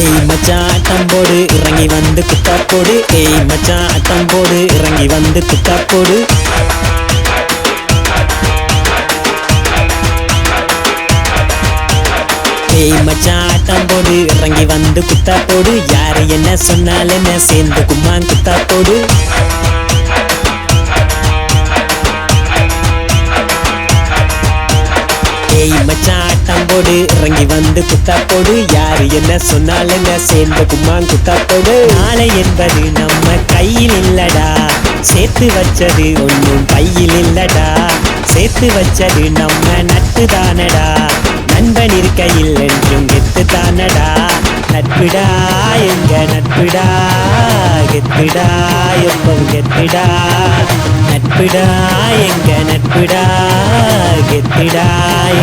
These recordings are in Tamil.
ஏய் மச்சான் அட்டம் போடு. இறங்கி வந்து குத்தா போடு. ஏய் மச்சான் அட்டம் போடு. இறங்கி வந்து குத்தா போடு. ஏய் மச்சான் ஆட்டம் போடு. இறங்கி வந்து குத்தா போடு. யாரு என்ன சொன்னாலும் என்ன சேர்ந்து கும்மான் குத்தா போடு. ஏய் மச்சான் தம்போடு இறங்கி வந்து குத்தா போடு யாரு என்ன சொன்னாலும் என்ன சேர்ந்து கும்மான் குத்தா போடு நாளை என்பது நம்ம கையில் இல்லடா. சேர்த்து வச்சது ஒன்றும் பையில் இல்லடா. சேர்த்து வச்சது நம்ம நட்டு தானடா. நண்பன் இருக்கையில் என்றும் கெத்து தானடா. நட்பிடா எங்க நட்பிடா? கெத்துடா எப்பவும் கெத்துடா. நட்பிடா எங்க நட்பிடா? கெத்துடா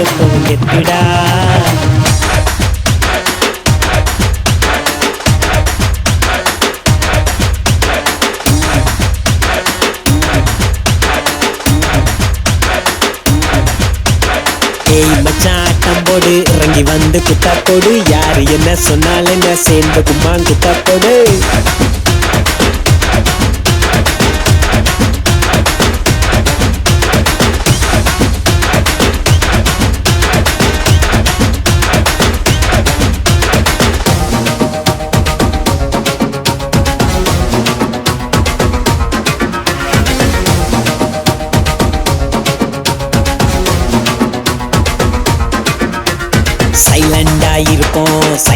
எப்பவும் கெத்துடா. ஏய் மச்சான் ஆட்டம் போடு. இறங்கி வந்து குத்தா போடு. யாரு என்ன சொன்னாலும் என்ன? சேர்ந்து கும்மான் குத்தா போடு.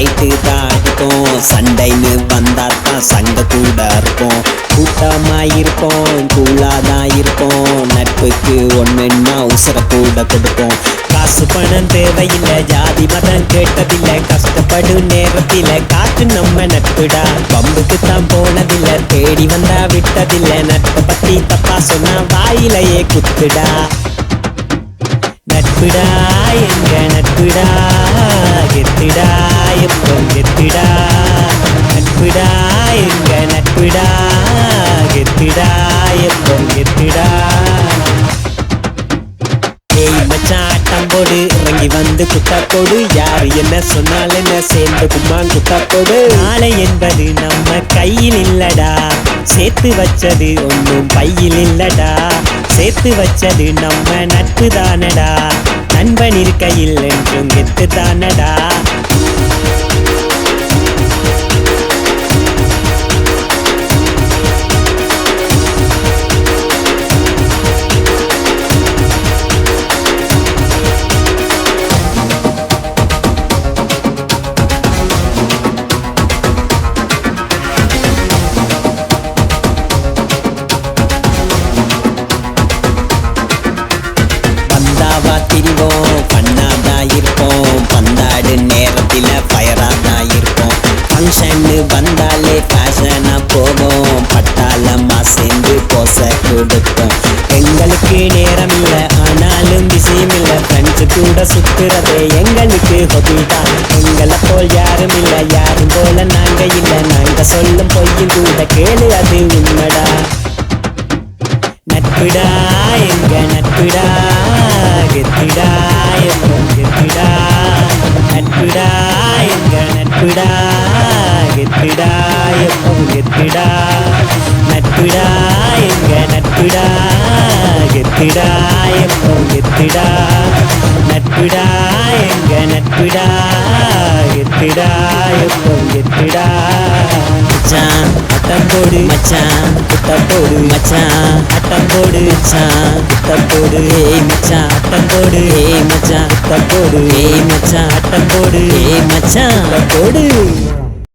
ஃபைட்டு தான் அடிப்போம் சண்டைன்னு வந்தா தான் சண்டை கூட இருப்போம். கூட்டமாக இருப்போம் கூலாக தான் இருப்போம் நட்புக்கு ஒன்றுன்னா உசுர கூட கொடுப்போம். காசு பணம் தேவையில்லை ஜாதி மதம் கேட்டதில்லை கஷ்டப்படும் நேரத்தில் காத்து நம்ம நட்புடா. பம்புக்கு தான் போனதில்லை தேடி வந்தா விட்டதில்லை. நட்பை பற்றி தப்பா சொன்னா வாயிலையே குத்துடா. நட்பிடா எங்க நட்பிடா கெத்திடா எப்போ எத்திடா நட்பிடா எங்க நட்பிடா கெத்திடா எப்போ ஏய் ஆட்டம் போடு இறங்கி வந்து குத்தா போடு. யாரு என்ன சொன்னாலும் என்ன சேர்ந்து கும்மான் குத்தா போடு. நாளை என்பது நம்ம கையில் இல்லடா. சேர்த்து வச்சது ஒன்றும் பையில் இல்லடா. சேர்த்து வச்சது நம்ம நட்பு தானடா. நண்பன் இருக்கையில் என்றும் வித்து தானடா வந்தாலே ஃபேஷனா போவோம் பட்டாளமா சேர்ந்து போச கொடுப்போம். எங்களுக்கு நேரம் இல்லை ஆனாலும் விஷயம் இல்லை ஃப்ரெண்ட்ஸு கூட சுத்துறது எங்களுக்கு ஹொபி தான். எங்களை போல் யாரும் இல்லை யாரும் போல நாங்க இல்லை. நாங்க சொல்லும் பொய்யும் கூட கேளு அது உண்மைடா. நட்பிடா எங்க நட்பிடா? கெத்திடா எங்க கெத்திடா நட்பிடா எங்க நட்பிடா? நட்பிடா எப்போ கெத்திடா. நட்பிடா எங்க நட்பிடா. எத்திடா எப்போ எத்திடா நட்பிடா எங்க நட்பிடா. எத்திடா எப்போ எத்திடா மச்சான் அட்டம் போடு மச்சான். குத்த போடு மச்சான். அட்டம் போடு மச்சான். குத்த போடு ஏய் மச்சான். அட்டம் போடு ஏய் மச்சான். குத்த போடு ஏய் மச்சான். அட்டம் போடு ஏய் மச்சான். போடு.